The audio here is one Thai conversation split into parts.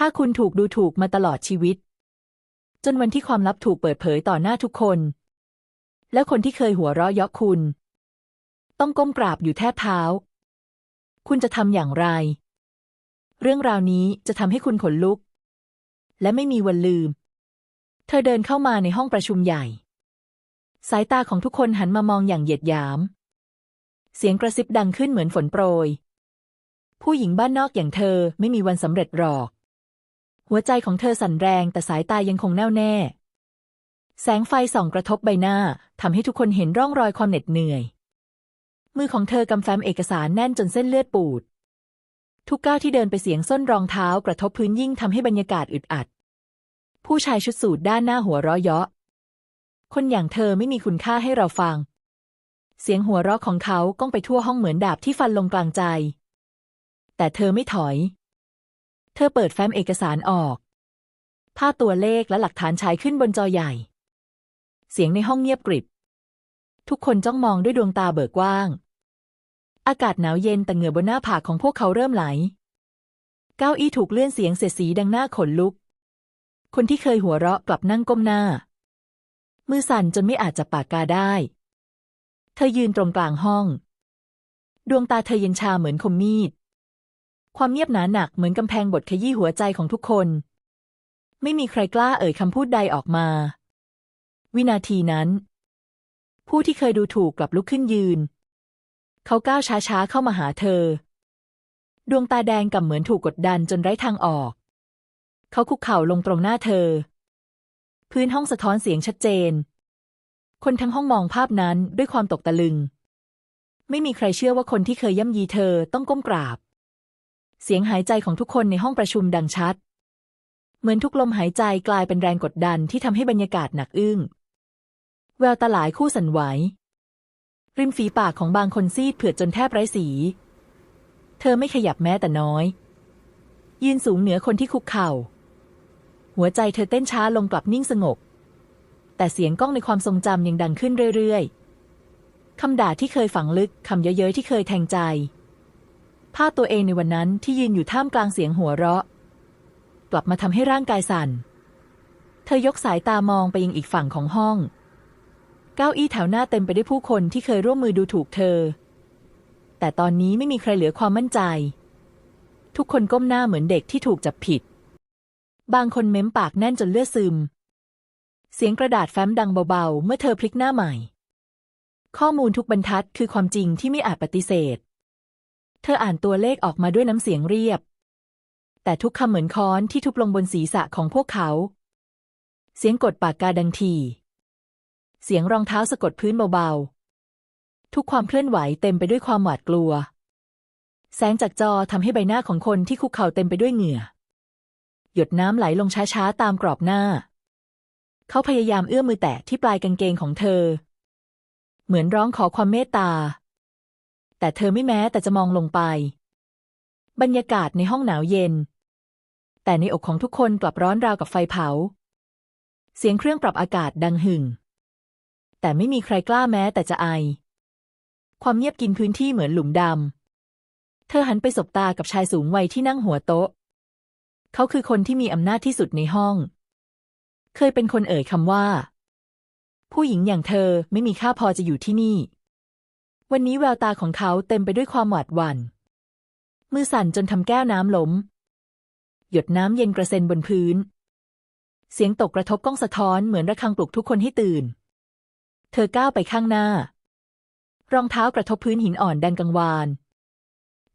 ถ้าคุณถูกดูถูกมาตลอดชีวิต จนวันที่ความลับถูกเปิดเผยต่อหน้าทุกคน แล้วคนที่เคยหัวเราะเยาะคุณ ต้องก้มกราบอยู่แทบเท้า คุณจะทำอย่างไร เรื่องราวนี้จะทำให้คุณขนลุก และไม่มีวันลืม เธอเดินเข้ามาในห้องประชุมใหญ่ สายตาของทุกคนหันมามองอย่างเหยียดหยาม เสียงกระซิบดังขึ้นเหมือนฝนโปรยผู้หญิงบ้านนอกอย่างเธอไม่มีวันสำเร็จหรอก หัวใจของเธอสั่นแรงแต่สายตายังคงแน่วแน่ แสงไฟส่องกระทบใบหน้าทำให้ทุกคนเห็นร่องรอยความเหน็ดเหนื่อย มือของเธอกำแฟ้มเอกสารแน่นจนเส้นเลือดปูด ทุกก้าวที่เดินไปเสียงส้นรองเท้ากระทบพื้นยิ่งทำให้บรรยากาศอึดอัด ผู้ชายชุดสูทด้านหน้าหัวเราะเยาะ คนอย่างเธอไม่มีคุณค่าให้เราฟัง เสียงหัวเราะของเขาก้องไปทั่วห้องเหมือนดาบที่ฟันลงกลางใจ แต่เธอไม่ถอย เธอเปิดแฟ้มเอกสารออก ภาพตัวเลขและหลักฐานฉายขึ้นบนจอใหญ่ เสียงในห้องเงียบกริบ ทุกคนจ้องมองด้วยดวงตาเบิกกว้าง อากาศหนาวเย็นแต่เหงื่อบนหน้าผากของพวกเขาเริ่มไหล เก้าอี้ถูกเลื่อนเสียงเสียดสีดังหน้าขนลุก คนที่เคยหัวเราะกลับนั่งก้มหน้า มือสั่นจนไม่อาจจับปากกาได้ เธอยืนตรงกลางห้อง ดวงตาเธอเย็นชาเหมือนคมมีด ความเงียบหนาหนักเหมือนกำแพงบทขยี้หัวใจของทุกคน ไม่มีใครกล้าเอ่ยคำพูดใดออกมา วินาทีนั้น ผู้ที่เคยดูถูกกลับลุกขึ้นยืน เขาก้าวช้าๆเข้ามาหาเธอ ดวงตาแดงก่ำเหมือนถูกกดดันจนไร้ทางออก เขาคุกเข่าลงตรงหน้าเธอ พื้นห้องสะท้อนเสียงชัดเจน คนทั้งห้องมองภาพนั้นด้วยความตกตะลึง ไม่มีใครเชื่อว่าคนที่เคยย่ำยีเธอต้องก้มกราบ เสียงหายใจของทุกคนในห้องประชุมดังชัด เหมือนทุกลมหายใจกลายเป็นแรงกดดันที่ทำให้บรรยากาศหนักอึ้ง แววตาหลายคู่สั่นไหว ริมฝีปากของบางคนซีดเผือดจนแทบไร้สี เธอไม่ขยับแม้แต่น้อย ยืนสูงเหนือคนที่คุกเข่า หัวใจเธอเต้นช้าลงกลับนิ่งสงบ แต่เสียงก้องในความทรงจำยังดังขึ้นเรื่อยๆคำด่าที่เคยฝังลึกคำเย้ยๆที่เคยแทงใจ ภาพตัวเองในวันนั้นที่ยืนอยู่ท่ามกลางเสียงหัวเราะ กลับมาทำให้ร่างกายสั่น เธอยกสายตามองไปยังอีกฝั่งของห้อง เก้าอี้แถวหน้าเต็มไปด้วยผู้คนที่เคยร่วมมือดูถูกเธอ แต่ตอนนี้ไม่มีใครเหลือความมั่นใจ ทุกคนก้มหน้าเหมือนเด็กที่ถูกจับผิด บางคนเม้มปากแน่นจนเลือดซึม เสียงกระดาษแฟ้มดังเบาๆ เมื่อเธอพลิกหน้าใหม่ ข้อมูลทุกบรรทัดคือความจริงที่ไม่อาจปฏิเสธ เธออ่านตัวเลขออกมาด้วยน้ำเสียงเรียบ แต่ทุกคำเหมือนค้อนที่ทุบลงบนศีรษะของพวกเขา เสียงกดปากกาดังทีเสียงรองเท้าสะกดพื้นเบาๆ ทุกความเคลื่อนไหวเต็มไปด้วยความหวาดกลัว แสงจากจอทำให้ใบหน้าของคนที่คุกเข่าเต็มไปด้วยเหงื่อ หยดน้ำไหลลงช้าๆ ตามกรอบหน้า เขาพยายามเอื้อมมือแตะที่ปลายกางเกงของเธอ เหมือนร้องขอความเมตตา แต่เธอไม่แม้แต่จะมองลงไป บรรยากาศในห้องหนาวเย็น แต่ในอกของทุกคนกลับร้อนราวกับไฟเผา เสียงเครื่องปรับอากาศดังหึ่ง แต่ไม่มีใครกล้าแม้แต่จะไอ ความเงียบกินพื้นที่เหมือนหลุมดำ เธอหันไปสบตากับชายสูงวัยที่นั่งหัวโต๊ะ เขาคือคนที่มีอำนาจที่สุดในห้อง เคยเป็นคนเอ่ยคำว่า ผู้หญิงอย่างเธอไม่มีค่าพอจะอยู่ที่นี่ วันนี้แววตาของเขาเต็มไปด้วยความหวาดหวัน่น มือสั่นจนทำแก้วน้ำล้ม หยดน้ำเย็นกระเซ็นบนพื้น เสียงตกกระทบก้องสะท้อนเหมือนระฆังปลุกทุกคนให้ตื่น เธอก้าวไปข้างหน้า รองเท้ากระทบพื้นหินอ่อนดังกังวาน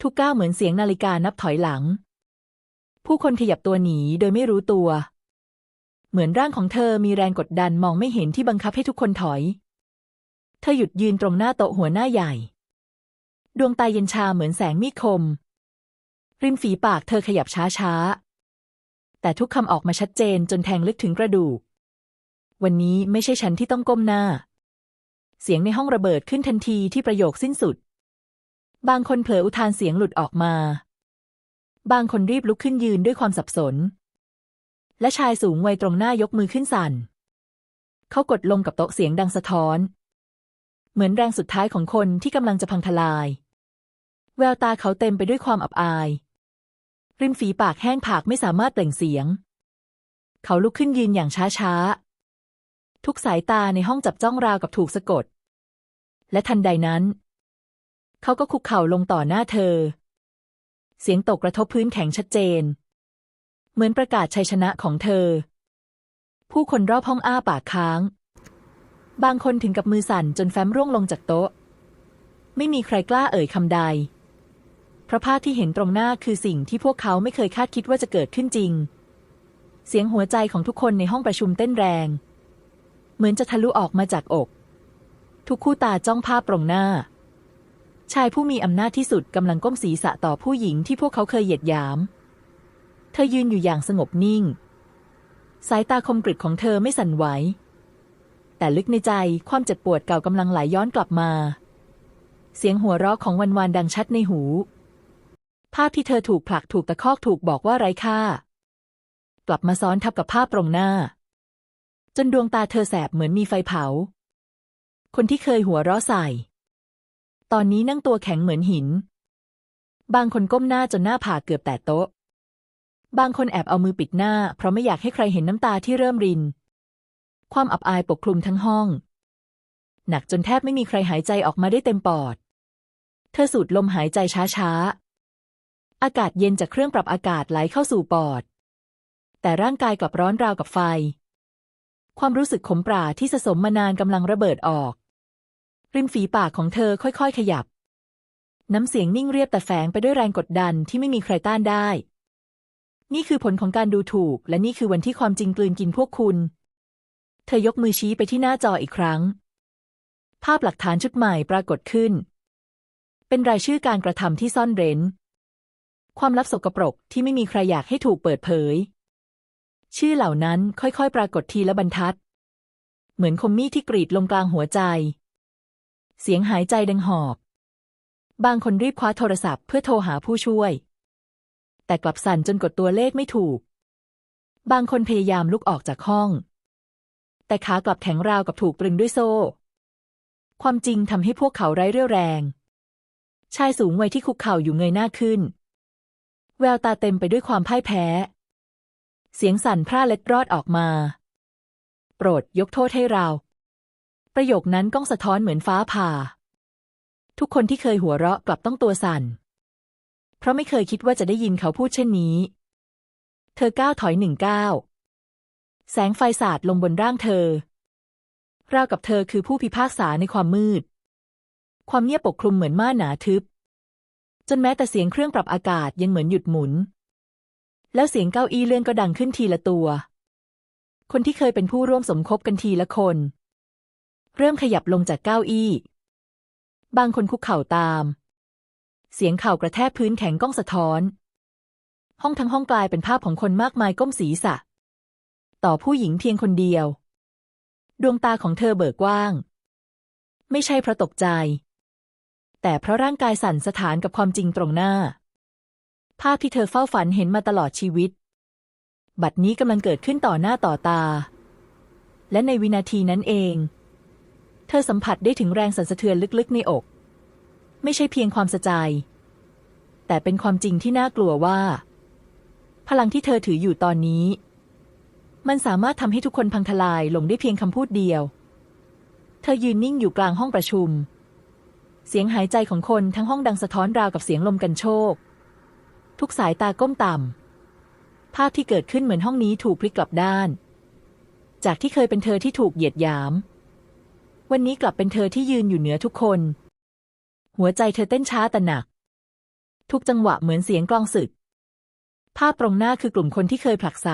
ทุกก้าวเหมือนเสียงนาฬิกานับถอยหลัง ผู้คนขยับตัวหนีโดยไม่รู้ตัว เหมือนร่างของเธอมีแรงกดดันมองไม่เห็นที่บังคับให้ทุกคนถอย เธอหยุดยืนตรงหน้าโต๊ะหัวหน้าใหญ่ ดวงตาเย็นชาเหมือนแสงมีดคม ริมฝีปากเธอขยับช้าๆ แต่ทุกคำออกมาชัดเจนจนแทงลึกถึงกระดูก วันนี้ไม่ใช่ฉันที่ต้องก้มหน้า เสียงในห้องระเบิดขึ้นทันทีที่ประโยคสิ้นสุด บางคนเผลออุทานเสียงหลุดออกมา บางคนรีบลุกขึ้นยืนด้วยความสับสน และชายสูงวัยตรงหน้ายกมือขึ้นสั่น เขากดลงกับโต๊ะเสียงดังสะท้อน เหมือนแรงสุดท้ายของคนที่กำลังจะพังทลาย แววตาเขาเต็มไปด้วยความอับอาย ริมฝีปากแห้งผากไม่สามารถเปล่งเสียง เขาลุกขึ้นยืนอย่างช้าๆ ทุกสายตาในห้องจับจ้องราวกับถูกสะกด และทันใดนั้น เขาก็คุกเข่าลงต่อหน้าเธอ เสียงตกกระทบพื้นแข็งชัดเจน เหมือนประกาศชัยชนะของเธอ ผู้คนรอบห้องอ้าปากค้าง บางคนถึงกับมือสั่นจนแฟ้มร่วงลงจากโต๊ะ ไม่มีใครกล้าเอ่ยคำใด เพราะภาพที่เห็นตรงหน้าคือสิ่งที่พวกเขาไม่เคยคาดคิดว่าจะเกิดขึ้นจริง เสียงหัวใจของทุกคนในห้องประชุมเต้นแรง เหมือนจะทะลุออกมาจากอก ทุกคู่ตาจ้องภาพตรงหน้า ชายผู้มีอำนาจที่สุดกำลังก้มศีรษะต่อผู้หญิงที่พวกเขาเคยเหยียดหยาม เธอยืนอยู่อย่างสงบนิ่ง สายตาคมกริบของเธอไม่สั่นไหว แต่ลึกในใจความเจ็บปวดเก่ากำลังไหลย้อนกลับมา เสียงหัวเราะของวันวานดังชัดในหู ภาพที่เธอถูกผลักถูกตะคอกถูกบอกว่าไร้ค่า กลับมาซ้อนทับกับภาพตรงหน้า จนดวงตาเธอแสบเหมือนมีไฟเผา คนที่เคยหัวเราะใส่ ตอนนี้นั่งตัวแข็งเหมือนหิน บางคนก้มหน้าจนหน้าผากเกือบแตะโต๊ะ บางคนแอบเอามือปิดหน้า เพราะไม่อยากให้ใครเห็นน้ำตาที่เริ่มริน ความอับอายปกคลุมทั้งห้อง หนักจนแทบไม่มีใครหายใจออกมาได้เต็มปอด เธอสูดลมหายใจช้าๆ อากาศเย็นจากเครื่องปรับอากาศไหลเข้าสู่ปอด แต่ร่างกายกลับร้อนราวกับไฟ ความรู้สึกขมปราที่สะสมมานานกำลังระเบิดออก ริมฝีปากของเธอค่อยๆ ขยับ น้ำเสียงนิ่งเรียบแต่แฝงไปด้วยแรงกดดันที่ไม่มีใครต้านได้นี่คือผลของการดูถูก และนี่คือวันที่ความจริงกลืนกินพวกคุณ เธอยกมือชี้ไปที่หน้าจออีกครั้ง ภาพหลักฐานชุดใหม่ปรากฏขึ้น เป็นรายชื่อการกระทำที่ซ่อนเร้น ความลับสกปรกที่ไม่มีใครอยากให้ถูกเปิดเผย ชื่อเหล่านั้นค่อยๆ ปรากฏทีละบรรทัด เหมือนคมมีดที่กรีดลงกลางหัวใจ เสียงหายใจดังหอบ บางคนรีบคว้าโทรศัพท์เพื่อโทรหาผู้ช่วย แต่กลับสั่นจนกดตัวเลขไม่ถูก บางคนพยายามลุกออกจากห้อง แต่ขากลับแข็งราวกับถูกตรึงด้วยโซ่ ความจริงทำให้พวกเขาไร้เรี่ยวแรง ชายสูงวัยที่คุกเข่าอยู่เงยหน้าขึ้น แววตาเต็มไปด้วยความพ่ายแพ้ เสียงสั่นพร่าเล็ดรอดออกมา โปรดยกโทษให้เรา ประโยคนั้นก้องสะท้อนเหมือนฟ้าผ่า ทุกคนที่เคยหัวเราะกลับต้องตัวสั่น เพราะไม่เคยคิดว่าจะได้ยินเขาพูดเช่นนี้ เธอก้าวถอยหนึ่งก้าว แสงไฟสาดลงบนร่างเธอ ราวกับเธอคือผู้พิพากษาในความมืด ความเงียบปกคลุมเหมือนม่านหนาทึบ จนแม้แต่เสียงเครื่องปรับอากาศยังเหมือนหยุดหมุน แล้วเสียงเก้าอี้เลื่อนก็ดังขึ้นทีละตัว คนที่เคยเป็นผู้ร่วมสมคบกันทีละคน เริ่มขยับลงจากเก้าอี้ บางคนคุกเข่าตาม เสียงเข่ากระแทกพื้นแข็งก้องสะท้อน ห้องทั้งห้องกลายเป็นภาพของคนมากมายก้มศีรษะ ต่อผู้หญิงเพียงคนเดียว ดวงตาของเธอเบิกกว้าง ไม่ใช่เพราะตกใจ แต่เพราะร่างกายสั่นสะท้านกับความจริงตรงหน้า ภาพที่เธอเฝ้าฝันเห็นมาตลอดชีวิต บัดนี้กำลังเกิดขึ้นต่อหน้าต่อตา และในวินาทีนั้นเอง เธอสัมผัสได้ถึงแรงสั่นสะเทือนลึกๆในอก ไม่ใช่เพียงความสะใจ แต่เป็นความจริงที่น่ากลัวว่า พลังที่เธอถืออยู่ตอนนี้ มันสามารถทำให้ทุกคนพังทลายลงได้เพียงคำพูดเดียว เธอยืนนิ่งอยู่กลางห้องประชุม เสียงหายใจของคนทั้งห้องดังสะท้อนราวกับเสียงลมกันโชก ทุกสายตาก้มต่ำ ภาพที่เกิดขึ้นเหมือนห้องนี้ถูกพลิกกลับด้าน จากที่เคยเป็นเธอที่ถูกเหยียดหยาม วันนี้กลับเป็นเธอที่ยืนอยู่เหนือทุกคน หัวใจเธอเต้นช้าแต่หนัก ทุกจังหวะเหมือนเสียงกลองศึก ภาพตรงหน้าคือกลุ่มคนที่เคยผลักไส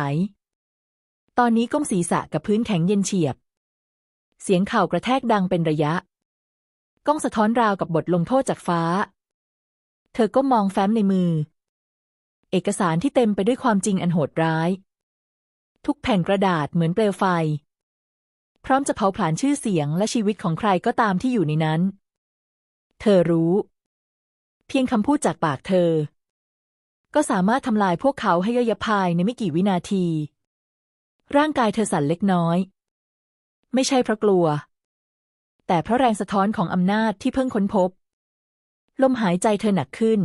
ตอนนี้ก้มศีรษะกับพื้นแข็งเย็นเฉียบ เสียงเข่ากระแทกดังเป็นระยะ ก้องสะท้อนราวกับบทลงโทษจากฟ้า เธอก็มองแฟ้มในมือ เอกสารที่เต็มไปด้วยความจริงอันโหดร้าย ทุกแผ่นกระดาษเหมือนเปลวไฟ พร้อมจะเผาผลาญชื่อเสียงและชีวิตของใครก็ตามที่อยู่ในนั้น เธอรู้ เพียงคำพูดจากปากเธอ ก็สามารถทำลายพวกเขาให้ย่อยยับภายในไม่กี่วินาที ร่างกายเธอสั่นเล็กน้อย ไม่ใช่เพราะกลัว แต่เพราะแรงสะท้อนของอำนาจที่เพิ่งค้นพบ ลมหายใจเธอหนักขึ้น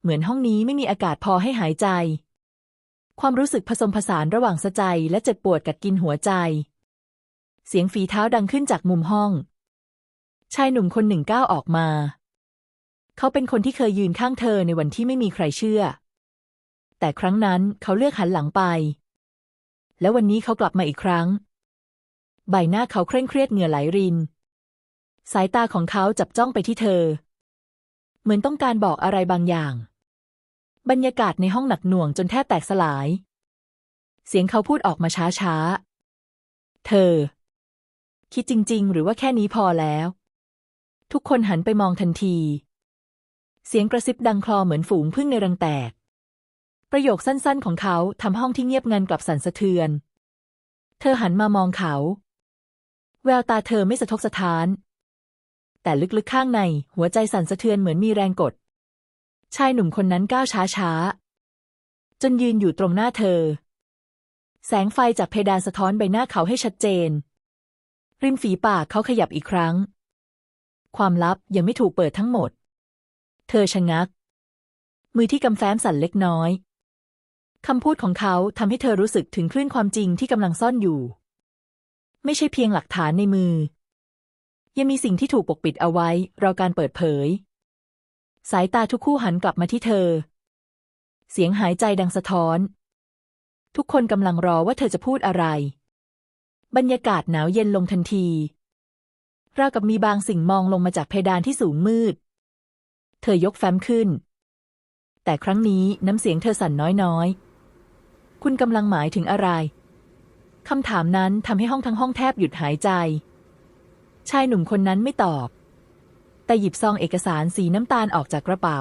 เหมือนห้องนี้ไม่มีอากาศพอให้หายใจ ความรู้สึกผสมผสานระหว่างสะใจและเจ็บปวดกัดกินหัวใจ เสียงฝีเท้าดังขึ้นจากมุมห้อง ชายหนุ่มคนหนึ่งก้าวออกมา เขาเป็นคนที่เคยยืนข้างเธอในวันที่ไม่มีใครเชื่อ แต่ครั้งนั้นเขาเลือกหันหลังไป แล้ววันนี้เขากลับมาอีกครั้ง ใบหน้าเขาเคร่งเครียดเหงื่อไหลริน สายตาของเขาจับจ้องไปที่เธอ เหมือนต้องการบอกอะไรบางอย่าง บรรยากาศในห้องหนักหน่วงจนแทบแตกสลาย เสียงเขาพูดออกมาช้าๆ เธอ คิดจริง ๆ หรือว่าแค่นี้พอแล้ว ทุกคนหันไปมองทันที เสียงกระซิบดังคลอเหมือนฝูงพึ่งในรังแตก ประโยคสั้นๆของเขาทำห้องที่เงียบงันกลับสั่นสะเทือน เธอหันมามองเขา แววตาเธอไม่สะทกสะท้าน แต่ลึกๆข้างในหัวใจสั่นสะเทือนเหมือนมีแรงกด ชายหนุ่มคนนั้นก้าวช้าๆ จนยืนอยู่ตรงหน้าเธอ แสงไฟจากเพดานสะท้อนใบหน้าเขาให้ชัดเจน ริมฝีปากเขาขยับอีกครั้ง ความลับยังไม่ถูกเปิดทั้งหมด เธอชะงักมือที่กำแฟ้มสั่นเล็กน้อย คำพูดของเขาทำให้เธอรู้สึกถึงคลื่นความจริงที่กำลังซ่อนอยู่ ไม่ใช่เพียงหลักฐานในมือ ยังมีสิ่งที่ถูกปกปิดเอาไว้ รอการเปิดเผย สายตาทุกคู่หันกลับมาที่เธอ เสียงหายใจดังสะท้อน ทุกคนกำลังรอว่าเธอจะพูดอะไร บรรยากาศหนาวเย็นลงทันที ราวกับมีบางสิ่งมองลงมาจากเพดานที่สูงมืด เธอยกแฟ้มขึ้น แต่ครั้งนี้น้ำเสียงเธอสั่นน้อยๆ คุณกำลังหมายถึงอะไร คำถามนั้นทำให้ห้องทั้งห้องแทบหยุดหายใจ ชายหนุ่มคนนั้นไม่ตอบ แต่หยิบซองเอกสารสีน้ำตาลออกจากกระเป๋า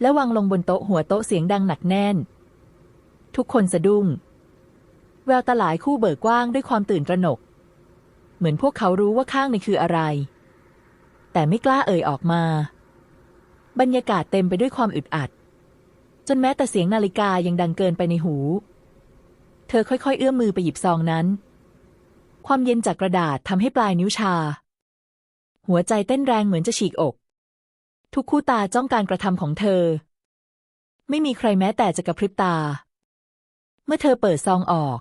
และวางลงบนโต๊ะหัวโต๊ะเสียงดังหนักแน่น ทุกคนสะดุ้ง แววตาหลายคู่เบิกกว้างด้วยความตื่นตระหนก เหมือนพวกเขารู้ว่าข้างในคืออะไร แต่ไม่กล้าเอ่ยออกมา บรรยากาศเต็มไปด้วยความอึดอัด จนแม้แต่เสียงนาฬิกายังดังเกินไปในหู เธอค่อยๆ เอื้อมมือไปหยิบซองนั้น ความเย็นจากกระดาษทำให้ปลายนิ้วชา หัวใจเต้นแรงเหมือนจะฉีกอก ทุกคู่ตาจ้องการกระทำของเธอ ไม่มีใครแม้แต่จะกระพริบตา เมื่อเธอเปิดซองออก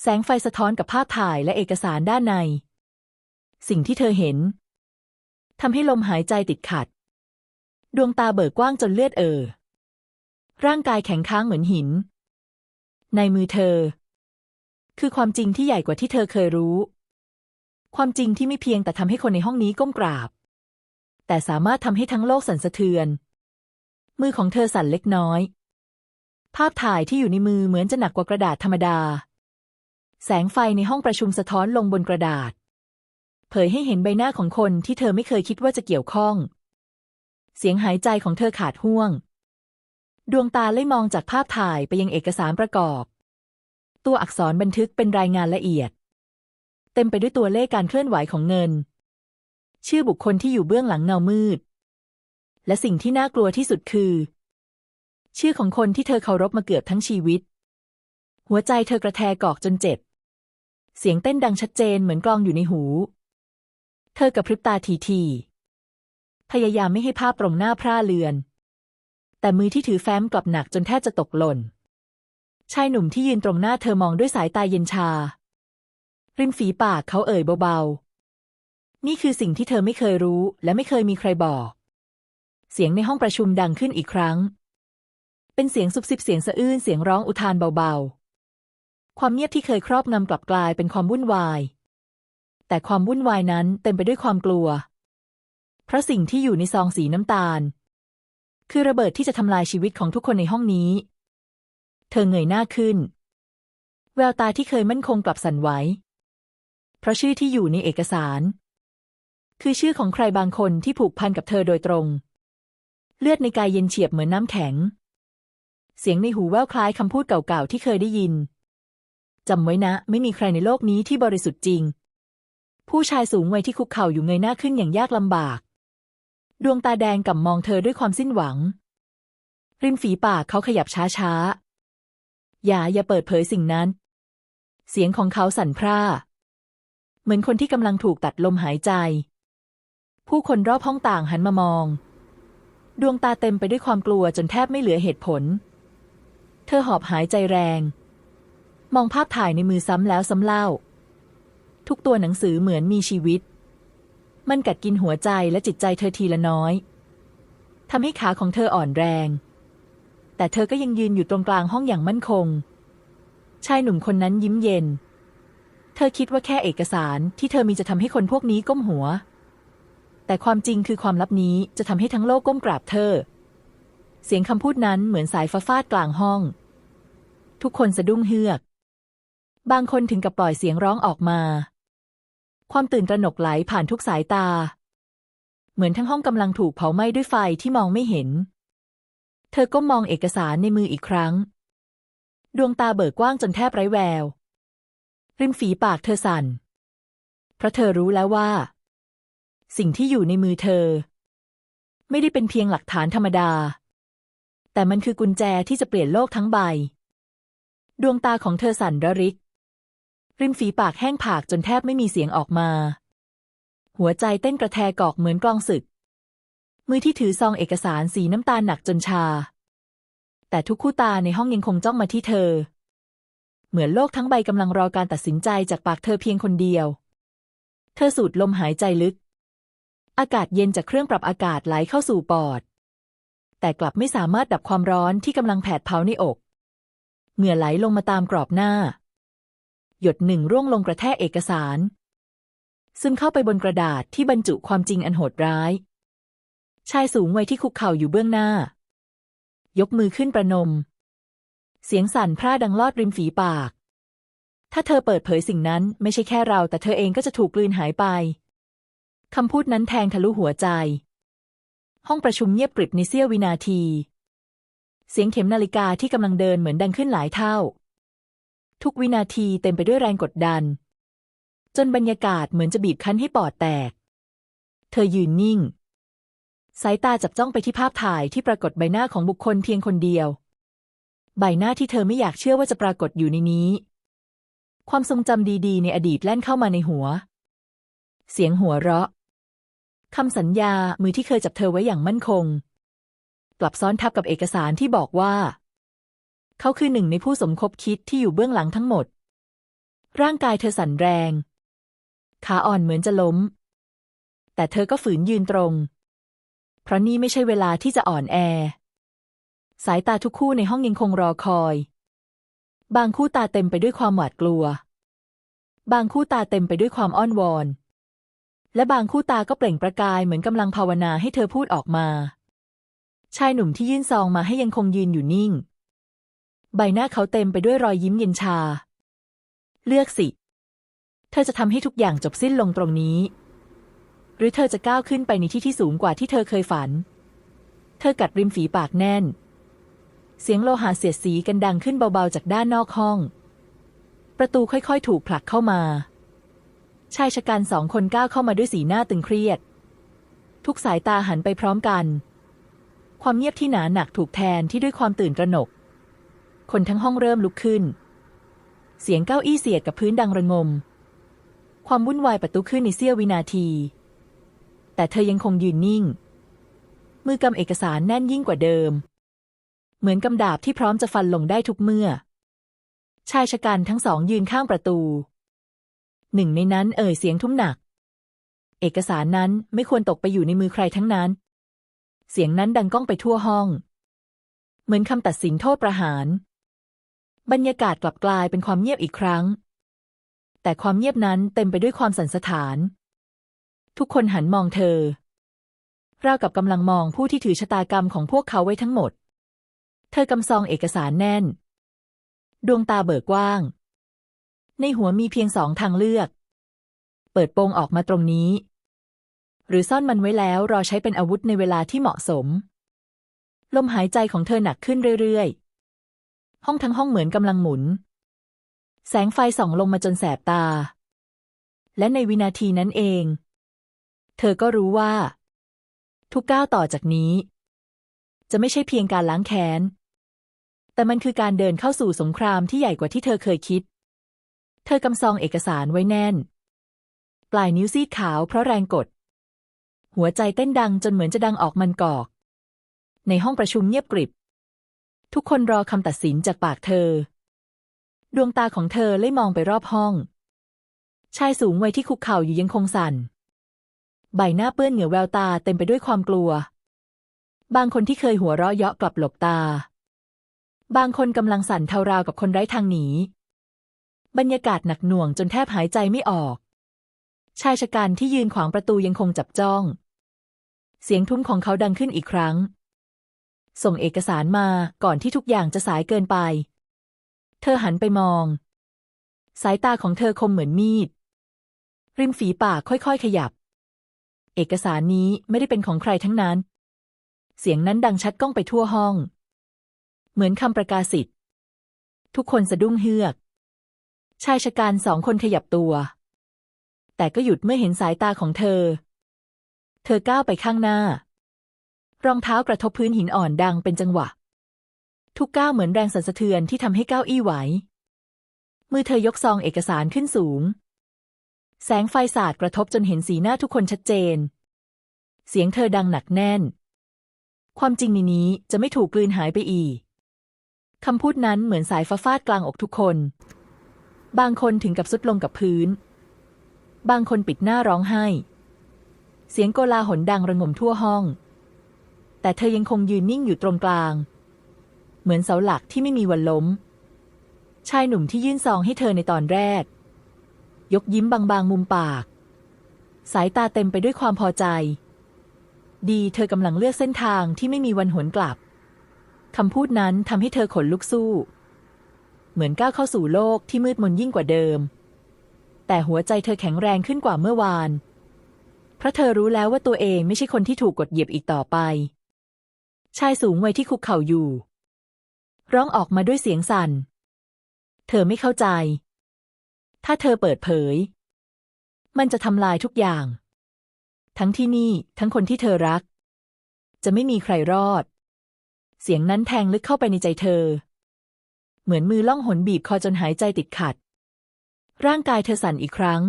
แสงไฟสะท้อนกับภาพถ่ายและเอกสารด้านใน สิ่งที่เธอเห็นทำให้ลมหายใจติดขัด ดวงตาเบิกกว้างจนเลือดเอ่อ ร่างกายแข็งค้างเหมือนหิน ในมือเธอ คือความจริงที่ใหญ่กว่าที่เธอเคยรู้ ความจริงที่ไม่เพียงแต่ทำให้คนในห้องนี้ก้มกราบ แต่สามารถทำให้ทั้งโลกสั่นสะเทือน มือของเธอสั่นเล็กน้อย ภาพถ่ายที่อยู่ในมือเหมือนจะหนักกว่ากระดาษธรรมดา แสงไฟในห้องประชุมสะท้อนลงบนกระดาษ เผยให้เห็นใบหน้าของคนที่เธอไม่เคยคิดว่าจะเกี่ยวข้อง เสียงหายใจของเธอขาดห่วง ดวงตาเล่มองจากภาพถ่ายไปยังเอกสารประกอบ ตัวอักษรบันทึกเป็นรายงานละเอียด เต็มไปด้วยตัวเลขการเคลื่อนไหวของเงิน ชื่อบุคคลที่อยู่เบื้องหลังเงามืด และสิ่งที่น่ากลัวที่สุดคือ ชื่อของคนที่เธอเคารพมาเกือบทั้งชีวิต หัวใจเธอกระแทกอกจนเจ็บ เสียงเต้นดังชัดเจนเหมือนกลองอยู่ในหู เธอกระพริบตาทีๆพยายามไม่ให้ภาพตรงหน้าพร่าเลือน แต่มือที่ถือแฟ้มกลับหนักจนแทบจะตกหล่น ชายหนุ่มที่ยืนตรงหน้าเธอมองด้วยสายตาเย็นชา ริมฝีปากเขาเอ่ยเบาๆ นี่คือสิ่งที่เธอไม่เคยรู้และไม่เคยมีใครบอก เสียงในห้องประชุมดังขึ้นอีกครั้ง เป็นเสียงซุบซิบเสียงสะอื้นเสียงร้องอุทานเบาๆ ความเงียบที่เคยครอบงำกลับกลายเป็นความวุ่นวาย แต่ความวุ่นวายนั้นเต็มไปด้วยความกลัว เพราะสิ่งที่อยู่ในซองสีน้ำตาล คือระเบิดที่จะทำลายชีวิตของทุกคนในห้องนี้ เธอเงยหน้าขึ้น แววตาที่เคยมั่นคงกลับสั่นไหวเพราะชื่อที่อยู่ในเอกสาร คือชื่อของใครบางคนที่ผูกพันกับเธอโดยตรง เลือดในกายเย็นเฉียบเหมือนน้ำแข็ง เสียงในหูแว่วคล้ายคำพูดเก่าๆที่เคยได้ยินจำไว้นะ ไม่มีใครในโลกนี้ที่บริสุทธิ์จริง ผู้ชายสูงวัยที่คุกเข่าอยู่เงยหน้าขึ้นอย่างยากลำบาก ดวงตาแดงก่ำมองเธอด้วยความสิ้นหวัง ริมฝีปากเขาขยับช้าๆ อย่าอย่าเปิดเผยสิ่งนั้น เสียงของเขาสั่นพร่า เหมือนคนที่กำลังถูกตัดลมหายใจ ผู้คนรอบห้องต่างหันมามอง ดวงตาเต็มไปด้วยความกลัวจนแทบไม่เหลือเหตุผล เธอหอบหายใจแรง มองภาพถ่ายในมือซ้ำแล้วซ้ำเล่า ทุกตัวหนังสือเหมือนมีชีวิต มันกัดกินหัวใจและจิตใจเธอทีละน้อยทำให้ขาของเธออ่อนแรง แต่เธอก็ยังยืนอยู่ตรงกลางห้องอย่างมั่นคง ชายหนุ่มคนนั้นยิ้มเย็น เธอคิดว่าแค่เอกสารที่เธอมีจะทำให้คนพวกนี้ก้มหัว แต่ความจริงคือความลับนี้จะทำให้ทั้งโลกก้มกราบเธอ เสียงคำพูดนั้นเหมือนสายฟ้าฟาดกลางห้อง ทุกคนสะดุ้งเฮือก บางคนถึงกับปล่อยเสียงร้องออกมา ความตื่นตระหนกไหลผ่านทุกสายตา เหมือนทั้งห้องกำลังถูกเผาไหม้ด้วยไฟที่มองไม่เห็น เธอก็มองเอกสารในมืออีกครั้ง ดวงตาเบิกกว้างจนแทบไร้แวว ริมฝีปากเธอสั่น เพราะเธอรู้แล้วว่า สิ่งที่อยู่ในมือเธอ ไม่ได้เป็นเพียงหลักฐานธรรมดา แต่มันคือกุญแจที่จะเปลี่ยนโลกทั้งใบ ดวงตาของเธอสั่นระริก ริมฝีปากแห้งผากจนแทบไม่มีเสียงออกมา หัวใจเต้นกระแทกอกเหมือนกลองศึก มือที่ถือซองเอกสารสีน้ำตาลหนักจนชา แต่ทุกคู่ตาในห้องยังคงจ้องมาที่เธอ เหมือนโลกทั้งใบกำลังรอการตัดสินใจจากปากเธอเพียงคนเดียว เธอสูดลมหายใจลึก อากาศเย็นจากเครื่องปรับอากาศไหลเข้าสู่ปอด แต่กลับไม่สามารถดับความร้อนที่กำลังแผดเผาในอก เหงื่อไหลลงมาตามกรอบหน้า หยดหนึ่งร่วงลงกระแทกเอกสาร ซึ่งเข้าไปบนกระดาษที่บรรจุความจริงอันโหดร้าย ชายสูงวัยที่คุกเข่าอยู่เบื้องหน้า ยกมือขึ้นประนม เสียงสั่นพร่าดังลอดริมฝีปาก ถ้าเธอเปิดเผยสิ่งนั้นไม่ใช่แค่เรา แต่เธอเองก็จะถูกกลืนหายไปคำพูดนั้นแทงทะลุหัวใจ ห้องประชุมเงียบกริบในเสี้ยววินาที เสียงเข็มนาฬิกาที่กำลังเดินเหมือนดังขึ้นหลายเท่า ทุกวินาทีเต็มไปด้วยแรงกดดัน จนบรรยากาศเหมือนจะบีบคั้นให้ปอดแตก เธอยืนนิ่ง สายตาจับจ้องไปที่ภาพถ่ายที่ปรากฏใบหน้าของบุคคลเพียงคนเดียว ใบหน้าที่เธอไม่อยากเชื่อว่าจะปรากฏอยู่ในนี้ ความทรงจำดีๆ ในอดีตแล่นเข้ามาในหัว เสียงหัวเราะคำสัญญามือที่เคยจับเธอไว้อย่างมั่นคง กลับซ้อนทับกับเอกสารที่บอกว่า เขาคือหนึ่งในผู้สมคบคิดที่อยู่เบื้องหลังทั้งหมด ร่างกายเธอสั่นแรง ขาอ่อนเหมือนจะล้ม แต่เธอก็ฝืนยืนตรง เพราะนี่ไม่ใช่เวลาที่จะอ่อนแอ สายตาทุกคู่ในห้องยังคงรอคอย บางคู่ตาเต็มไปด้วยความหวาดกลัว บางคู่ตาเต็มไปด้วยความอ้อนวอน และบางคู่ตาก็เปล่งประกายเหมือนกำลังภาวนาให้เธอพูดออกมา ชายหนุ่มที่ยื่นซองมาให้ยังคงยืนอยู่นิ่ง ใบหน้าเขาเต็มไปด้วยรอยยิ้มเย็นชา เลือกสิ เธอจะทำให้ทุกอย่างจบสิ้นลงตรงนี้ หรือเธอจะก้าวขึ้นไปในที่ที่สูงกว่าที่เธอเคยฝัน เธอกัดริมฝีปากแน่น เสียงโลหะเสียดสีกันดังขึ้นเบาๆจากด้านนอกห้อง ประตูค่อยๆ ถูกผลักเข้ามาชายชะกันสองคนก้าวเข้ามาด้วยสีหน้าตึงเครียด ทุกสายตาหันไปพร้อมกัน ความเงียบที่หนาหนักถูกแทนที่ด้วยความตื่นตระหนก คนทั้งห้องเริ่มลุกขึ้น เสียงเก้าอี้เสียดกับพื้นดังระงม ความวุ่นวายประตูขึ้นในเสี้ยววินาที แต่เธอยังคงยืนนิ่ง มือกำเอกสารแน่นยิ่งกว่าเดิม เหมือนกำดาบที่พร้อมจะฟันลงได้ทุกเมื่อ ชายชะกันทั้งสองยืนข้างประตู หนึ่งในนั้นเอ่ยเสียงทุ้มหนัก เอกสารนั้นไม่ควรตกไปอยู่ในมือใครทั้งนั้น เสียงนั้นดังก้องไปทั่วห้องเหมือนคำตัดสินโทษประหาร บรรยากาศกลับกลายเป็นความเงียบอีกครั้ง แต่ความเงียบนั้นเต็มไปด้วยความสันสถาน ทุกคนหันมองเธอราวกับกำลังมองผู้ที่ถือชะตากรรมของพวกเขาไว้ทั้งหมด เธอกำซองเอกสารแน่น ดวงตาเบิกกว้าง ในหัวมีเพียงสองทางเลือก เปิดโปงออกมาตรงนี้ หรือซ่อนมันไว้แล้วรอใช้เป็นอาวุธในเวลาที่เหมาะสม ลมหายใจของเธอหนักขึ้นเรื่อยๆ ห้องทั้งห้องเหมือนกำลังหมุน แสงไฟส่องลงมาจนแสบตา และในวินาทีนั้นเอง เธอก็รู้ว่า ทุกก้าวต่อจากนี้ จะไม่ใช่เพียงการล้างแค้น แต่มันคือการเดินเข้าสู่สงครามที่ใหญ่กว่าที่เธอเคยคิด เธอกำซองเอกสารไว้แน่น ปลายนิ้วซีดขาวเพราะแรงกด หัวใจเต้นดังจนเหมือนจะดังออกมันกอก ในห้องประชุมเงียบกริบ ทุกคนรอคำตัดสินจากปากเธอ ดวงตาของเธอเล่ยมองไปรอบห้อง ชายสูงวัยที่คุกเข่าอยู่ยังคงสั่น ใบหน้าเปื้อนเหงื่อแววตาเต็มไปด้วยความกลัว บางคนที่เคยหัวเราะเยาะกลับหลบตา บางคนกำลังสั่นเทาราวกับคนไร้ทางหนี บรรยากาศหนักหน่วงจนแทบหายใจไม่ออก ชายชะกันที่ยืนขวางประตูยังคงจับจ้อง เสียงทุ้มของเขาดังขึ้นอีกครั้ง ส่งเอกสารมาก่อนที่ทุกอย่างจะสายเกินไป เธอหันไปมอง สายตาของเธอคมเหมือนมีด ริมฝีปากค่อยๆ ขยับ เอกสารนี้ไม่ได้เป็นของใครทั้งนั้น เสียงนั้นดังชัดก้องไปทั่วห้อง เหมือนคำประกาศสิทธิ์ ทุกคนสะดุ้งเฮือก ชายชะกันสองคนขยับตัว แต่ก็หยุดเมื่อเห็นสายตาของเธอ เธอก้าวไปข้างหน้า รองเท้ากระทบพื้นหินอ่อนดังเป็นจังหวะ ทุกก้าวเหมือนแรงสั่นสะเทือนที่ทำให้ก้าวอี้ไหว มือเธอยกซองเอกสารขึ้นสูง แสงไฟสาดกระทบจนเห็นสีหน้าทุกคนชัดเจน เสียงเธอดังหนักแน่น ความจริงในนี้จะไม่ถูกกลืนหายไปอีกคำพูดนั้นเหมือนสายฟ้าฟาดกลางอกทุกคน บางคนถึงกับสุดลงกับพื้น บางคนปิดหน้าร้องไห้ เสียงโกลาหลดังระงมทั่วห้อง แต่เธอยังคงยืนนิ่งอยู่ตรงกลาง เหมือนเสาหลักที่ไม่มีวันล้ม ชายหนุ่มที่ยื่นซองให้เธอในตอนแรก ยกยิ้มบางๆมุมปาก สายตาเต็มไปด้วยความพอใจ ดีเธอกำลังเลือกเส้นทางที่ไม่มีวันหวนกลับคำพูดนั้นทำให้เธอขนลุกสู้ เหมือนก้าวเข้าสู่โลกที่มืดมนยิ่งกว่าเดิม แต่หัวใจเธอแข็งแรงขึ้นกว่าเมื่อวาน เพราะเธอรู้แล้วว่าตัวเองไม่ใช่คนที่ถูกกดเหยียบอีกต่อไป ชายสูงวัยที่คุกเข่าอยู่ ร้องออกมาด้วยเสียงสั่น เธอไม่เข้าใจ ถ้าเธอเปิดเผย มันจะทำลายทุกอย่าง ทั้งที่นี่ทั้งคนที่เธอรัก จะไม่มีใครรอด เสียงนั้นแทงลึกเข้าไปในใจเธอ เหมือนมือล่องหนบีบคอจนหายใจติดขัด ร่างกายเธอสั่นอีกครั้ง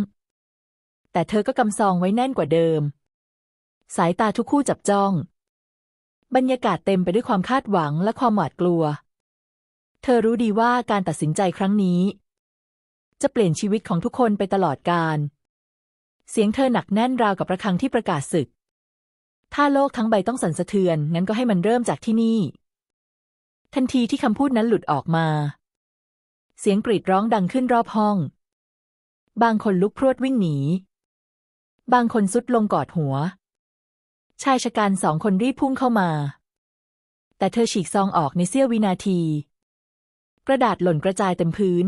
แต่เธอก็กำซองไว้แน่นกว่าเดิม สายตาทุกคู่จับจ้อง บรรยากาศเต็มไปด้วยความคาดหวังและความหวาดกลัว เธอรู้ดีว่าการตัดสินใจครั้งนี้ จะเปลี่ยนชีวิตของทุกคนไปตลอดกาลเสียงเธอหนักแน่นราวกับระฆังที่ประกาศศึก ถ้าโลกทั้งใบต้องสั่นสะเทือน งั้นก็ให้มันเริ่มจากที่นี่ ทันทีที่คำพูดนั้นหลุดออกมา เสียงกรีดร้องดังขึ้นรอบห้อง บางคนลุกพรวดวิ่งหนี บางคนสุดลงกอดหัว ชายชะกันสองคนรีบพุ่งเข้ามา แต่เธอฉีกซองออกในเสี้ยววินาที กระดาษหล่นกระจายเต็มพื้น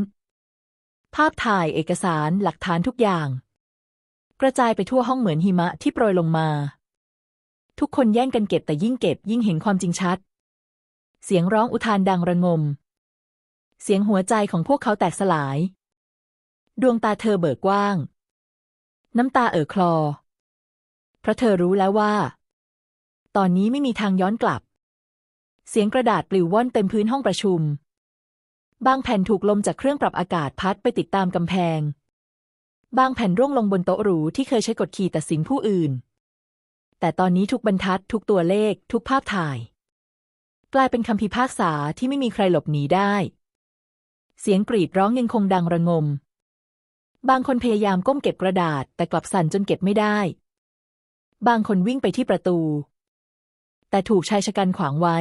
ภาพถ่ายเอกสารหลักฐานทุกอย่าง กระจายไปทั่วห้องเหมือนหิมะที่โปรยลงมา ทุกคนแย่งกันเก็บแต่ยิ่งเก็บยิ่งเห็นความจริงชัด เสียงร้องอุทานดังระงม เสียงหัวใจของพวกเขาแตกสลาย ดวงตาเธอเบิกกว้าง น้ำตาเอ่อคลอ เพราะเธอรู้แล้วว่า ตอนนี้ไม่มีทางย้อนกลับ เสียงกระดาษปลิวว่อนเต็มพื้นห้องประชุม บางแผ่นถูกลมจากเครื่องปรับอากาศพัดไปติดตามกำแพง บางแผ่นร่วงลงบนโต๊ะหรูที่เคยใช้กดขี่ตัดสินผู้อื่น แต่ตอนนี้ทุกบรรทัดทุกตัวเลข ทุกภาพถ่าย กลายเป็นคำพิพากษาที่ไม่มีใครหลบหนีได้ เสียงกรีดร้องยังคงดังระงม บางคนพยายามก้มเก็บกระดาษแต่กลับสั่นจนเก็บไม่ได้บางคนวิ่งไปที่ประตู แต่ถูกชายชะกันขวางไว้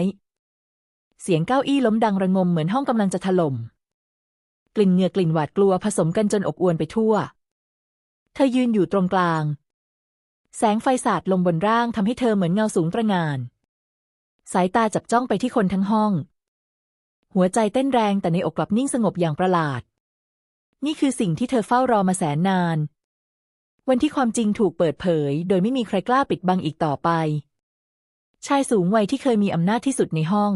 เสียงเก้าอี้ล้มดังระงมเหมือนห้องกำลังจะถล่ม กลิ่นเหงื่อกลิ่นหวาดกลัวผสมกันจนอบอวนไปทั่ว เธอยืนอยู่ตรงกลาง แสงไฟสาดลงบนร่างทำให้เธอเหมือนเงาสูงประงาน สายตาจับจ้องไปที่คนทั้งห้อง หัวใจเต้นแรงแต่ในอกกลับนิ่งสงบอย่างประหลาด นี่คือสิ่งที่เธอเฝ้ารอมาแสนนาน วันที่ความจริงถูกเปิดเผย โดยไม่มีใครกล้าปิดบังอีกต่อไป ชายสูงวัยที่เคยมีอำนาจที่สุดในห้อง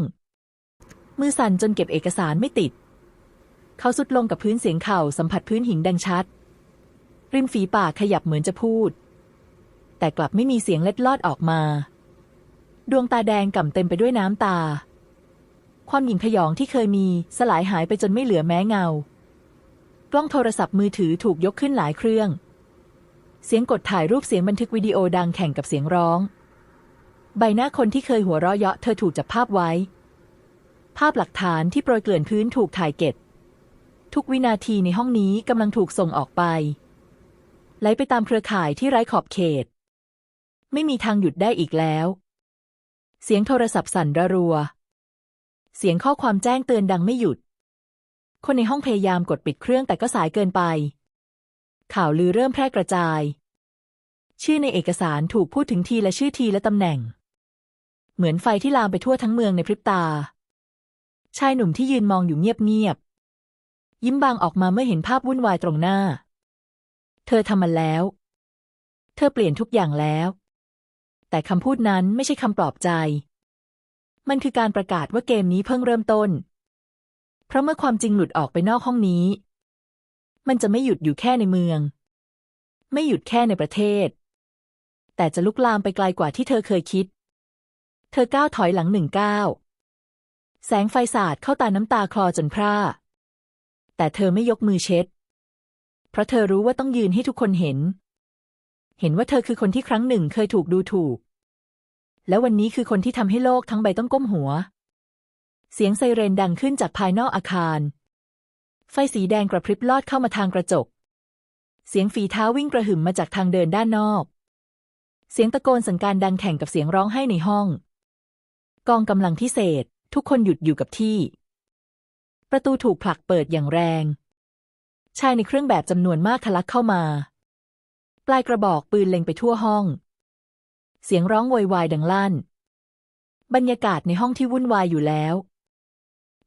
มือสั่นจนเก็บเอกสารไม่ติด เขาสุดลงกับพื้นเสียงเข่าสัมผัสพื้นหินดังชัด ริมฝีปากขยับเหมือนจะพูด แต่กลับไม่มีเสียงเล็ดลอดออกมา ดวงตาแดงก่ำเต็มไปด้วยน้ำตา ความหยิ่งพยองที่เคยมีสลายหายไปจนไม่เหลือแม้เงา กล้องโทรศัพท์มือถือถูกยกขึ้นหลายเครื่อง เสียงกดถ่ายรูปเสียงบันทึกวิดีโอดังแข่งกับเสียงร้อง ใบหน้าคนที่เคยหัวเราะเยาะเธอถูกจับภาพไว้ ภาพหลักฐานที่โปรยเกลื่อนพื้นถูกถ่ายเก็บ ทุกวินาทีในห้องนี้กำลังถูกส่งออกไปไหลไปตามเครือข่ายที่ไร้ขอบเขต ไม่มีทางหยุดได้อีกแล้ว เสียงโทรศัพท์สั่นระรัว เสียงข้อความแจ้งเตือนดังไม่หยุด คนในห้องพยายามกดปิดเครื่องแต่ก็สายเกินไป ข่าวลือเริ่มแพร่กระจาย ชื่อในเอกสารถูกพูดถึงทีละชื่อทีละตำแหน่ง เหมือนไฟที่ลามไปทั่วทั้งเมืองในพริบตา ชายหนุ่มที่ยืนมองอยู่เงียบๆ ยิ้มบางออกมาเมื่อเห็นภาพวุ่นวายตรงหน้า เธอทำมันแล้ว เธอเปลี่ยนทุกอย่างแล้ว แต่คำพูดนั้นไม่ใช่คำปลอบใจ มันคือการประกาศว่าเกมนี้เพิ่งเริ่มต้น เพราะเมื่อความจริงหลุดออกไปนอกห้องนี้ มันจะไม่หยุดอยู่แค่ในเมือง ไม่หยุดแค่ในประเทศแต่จะลุกลามไปไกลกว่าที่เธอเคยคิด เธอก้าวถอยหลังหนึ่งก้าวแสงไฟสาดเข้าตาน้ำตาคลอจนพร่า แต่เธอไม่ยกมือเช็ด เพราะเธอรู้ว่าต้องยืนให้ทุกคนเห็น เห็นว่าเธอคือคนที่ครั้งหนึ่งเคยถูกดูถูก และวันนี้คือคนที่ทำให้โลกทั้งใบต้องก้มหัว เสียงไซเรนดังขึ้นจากภายนอกอาคาร ไฟสีแดงกระพริบลอดเข้ามาทางกระจก เสียงฝีเท้าวิ่งกระหึ่มมาจากทางเดินด้านนอก เสียงตะโกนสังการดังแข่งกับเสียงร้องไห้ในห้อง กองกำลังพิเศษ ทุกคนหยุดอยู่กับที่ ประตูถูกผลักเปิดอย่างแรง ชายในเครื่องแบบจำนวนมากทะลักเข้ามา ปลายกระบอกปืนเล็งไปทั่วห้อง เสียงร้องโวยวายดังลั่น บรรยากาศในห้องที่วุ่นวายอยู่แล้ว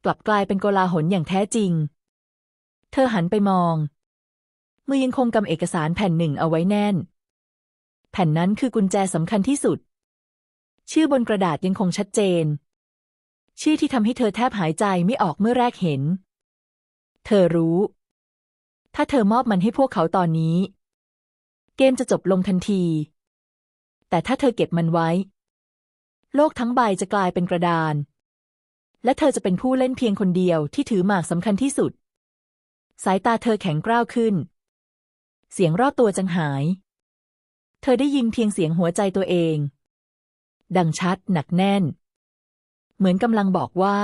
กลับกลายเป็นโกลาหลอย่างแท้จริง เธอหันไปมอง มือยังคงกำเอกสารแผ่นหนึ่งเอาไว้แน่น แผ่นนั้นคือกุญแจสำคัญที่สุด ชื่อบนกระดาษยังคงชัดเจน ชื่อที่ทำให้เธอแทบหายใจไม่ออกเมื่อแรกเห็น เธอรู้ ถ้าเธอมอบมันให้พวกเขาตอนนี้ เกมจะจบลงทันที แต่ถ้าเธอเก็บมันไว้ โลกทั้งใบจะกลายเป็นกระดาน และเธอจะเป็นผู้เล่นเพียงคนเดียวที่ถือหมากสำคัญที่สุด สายตาเธอแข็งกร้าวขึ้น เสียงรอบตัวจังหาย เธอได้ยินเพียงเสียงหัวใจตัวเอง ดังชัดหนักแน่น เหมือนกำลังบอกว่า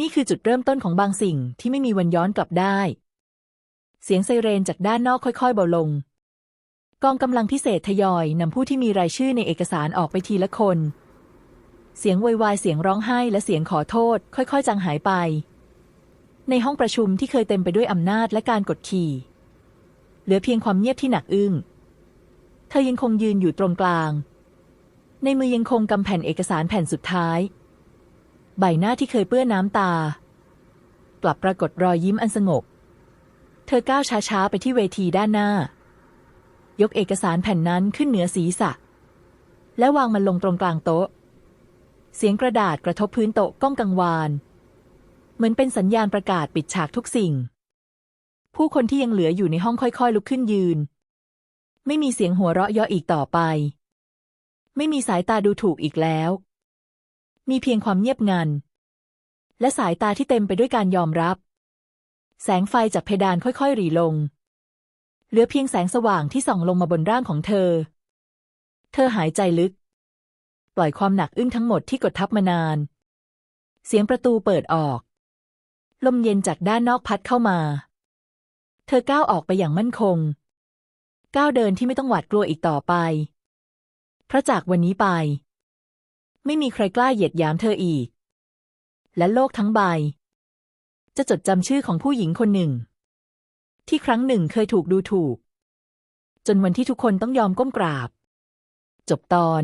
นี่คือจุดเริ่มต้นของบางสิ่งที่ไม่มีวันย้อนกลับได้ เสียงไซเรนจากด้านนอกค่อยๆเบาลง กองกำลังพิเศษทยอยนำผู้ที่มีรายชื่อในเอกสารออกไปทีละคน เสียงโวยวายเสียงร้องไห้และเสียงขอโทษ ค่อยๆจางหายไปในห้องประชุมที่เคยเต็มไปด้วยอำนาจและการกดขี่ เหลือเพียงความเงียบที่หนักอึ้ง เธอยังคงยืนอยู่ตรงกลาง ในมือยังคงกำแผ่นเอกสารแผ่นสุดท้าย ใบหน้าที่เคยเปื้อนน้ำตา กลับปรากฏรอยยิ้มอันสงบ เธอก้าวช้าๆ ไปที่เวทีด้านหน้า ยกเอกสารแผ่นนั้นขึ้นเหนือศีรษะ และวางมันลงตรงกลางโต๊ะ เสียงกระดาษกระทบพื้นโต๊ะก้องกังวาน เหมือนเป็นสัญญาณประกาศปิดฉากทุกสิ่ง ผู้คนที่ยังเหลืออยู่ในห้องค่อยๆ ลุกขึ้นยืน ไม่มีเสียงหัวเราะเยาะอีกต่อไป ไม่มีสายตาดูถูกอีกแล้ว มีเพียงความเงียบงัน และสายตาที่เต็มไปด้วยการยอมรับ แสงไฟจากเพดานค่อยๆหรี่ลง เหลือเพียงแสงสว่างที่ส่องลงมาบนร่างของเธอ เธอหายใจลึก ปล่อยความหนักอึ้งทั้งหมดที่กดทับมานาน เสียงประตูเปิดออก ลมเย็นจากด้านนอกพัดเข้ามา เธอก้าวออกไปอย่างมั่นคงก้าวเดินที่ไม่ต้องหวาดกลัวอีกต่อไป พระจากวันนี้ไป ไม่มีใครกล้าเหยียดหยามเธออีก และโลกทั้งใบ จะจดจำชื่อของผู้หญิงคนหนึ่ง ที่ครั้งหนึ่งเคยถูกดูถูก จนวันที่ทุกคนต้องยอมก้มกราบ จบตอน